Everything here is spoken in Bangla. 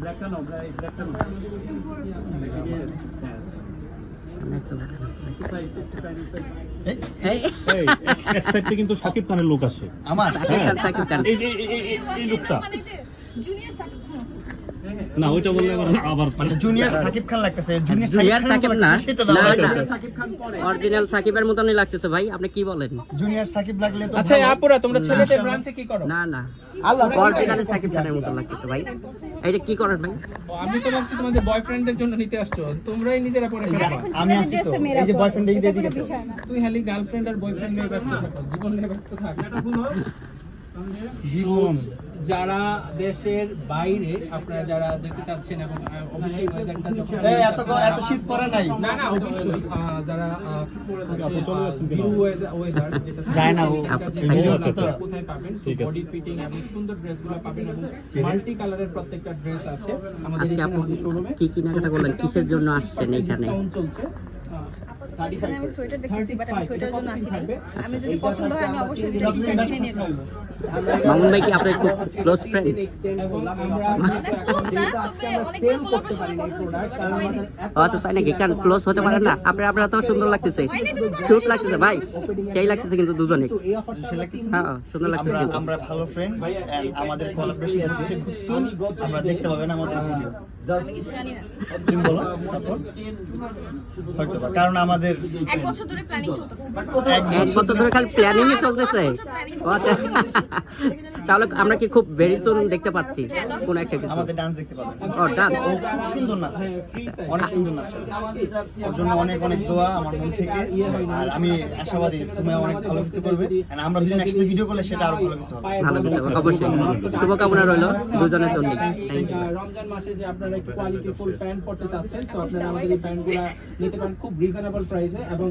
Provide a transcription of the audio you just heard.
ব্ল্যাকটা নাও ব্ল্যাকটা নাও হ্যাঁ কিন্তু সাকিব খানের লোক আসে। আমার? সাকিব খান, সাকিব খান। এই এই- এই- এই- এই লোকটা যে জুনিয়র সাকিব খান না ওইটা বললে আবার আবার মানে জুনিয়র সাকিব খান লাগতেছে জুনিয়র জুনিয়র সাকিব না সাকিব খান পরে। অরিজিনাল সাকিবের মতনই লাগতেছে ভাই আপনি কি বলেন? জুনিয়র সাকিব লাগলে তো আচ্ছা আপুরা তোমরা ছেলেদের ব্রাঞ্চে কি করো? না না। আল্লাহ অরিজিনাল সাকিব খানের মতন লাগতেছে ভাই। এইটা কি করেন ভাই? আমি তো ভাবছি তোমাদের বয়ফ্রেন্ডের জন্য নিতে আসছো। তোমরাই নিজেরা পরে আমি আছি তো। এই যে বয়ফ্রেন্ড এই দিকে তুই খালি গার্লফ্রেন্ড আর বয়ফ্রেন্ড নিয়ে ব্যস্ত থাকো জীবন নিয়ে ব্যস্ত থাক। জীবন। যারা দেশের বাইরে আপনারা যারা যেতে চাচ্ছেন এবং অবশ্যই ওয়েদারটা যখন এত এত শীত পড়ে নাই। না না অবশ্যই যারা জিরো ওয়েদার যেটা যায় না। কোথায় পাবেন? বডি ফিটিং এবং সুন্দর ড্রেসগুলো পাবেন এবং মাল্টি কালারের প্রত্যেকটা ড্রেস আছে। আমাদের শোরুমে কি কেনাকাটা করলেন কিসের জন্য আসছেন এখানে? চলছে। এখানে আমি সোয়েটার দেখতেছি বাট আমি সোয়েটারের জন্য আসিনি। আমি যদি পছন্দ হয় আমি অবশ্যই দুটো টি-শার্ট কিনে নিয়ে মামুন ভাই কি আপনার খুব ক্লোজ ফ্রেন্ড তাই নাকি? কেন ক্লোজ হতে পারেন না? আপনার আপনার তো সুন্দর লাগতেছে। কিউট লাগতেছে ভাই। সেই লাগতেছে কিন্তু দুজনে হ্যাঁ সুন্দর লাগতেছে আমরা ভালো ফ্রেন্ড আমাদের কোলাবোরেশন হচ্ছে খুব সুন আমরা দেখতে পাবেন আমাদের ভিডিও কারণ আমাদের এক বছর ধরে প্ল্যানিং চলতেছে। এক বছর ধরে খালি প্ল্যানিং চলতেছে। ও আচ্ছা। তাহলে আমরা কি খুব ভেরি সুন দেখতে পাচ্ছি কোন একটা কিছু? আমাদের ডান্স দেখতে পাবেন ও ডান ও খুব সুন্দর নাচে। অনেক সুন্দর নাচে। ওর জন্য অনেক অনেক দোয়া আমার মন থেকে। আর আমি আশাবাদী সুমে অনেক ভালো কিছু করবে। আর আমরা দুজন একসাথে ভিডিও করলে সেটা আরও ভালো কিছু হবে। ভালো কিছু হবে, অবশ্যই। শুভকামনা রইল দুজনের জন্য। থ্যাংক ইউ রমজান মাসে যে আপনারা একটু কোয়ালিটি ফুল প্যান্ট পড়তে চাচ্ছেন, তো আপনারা আমাদের এই প্যান্টগুলো নিতে পারেন খুব রিজনেবল প্রাইসে এবং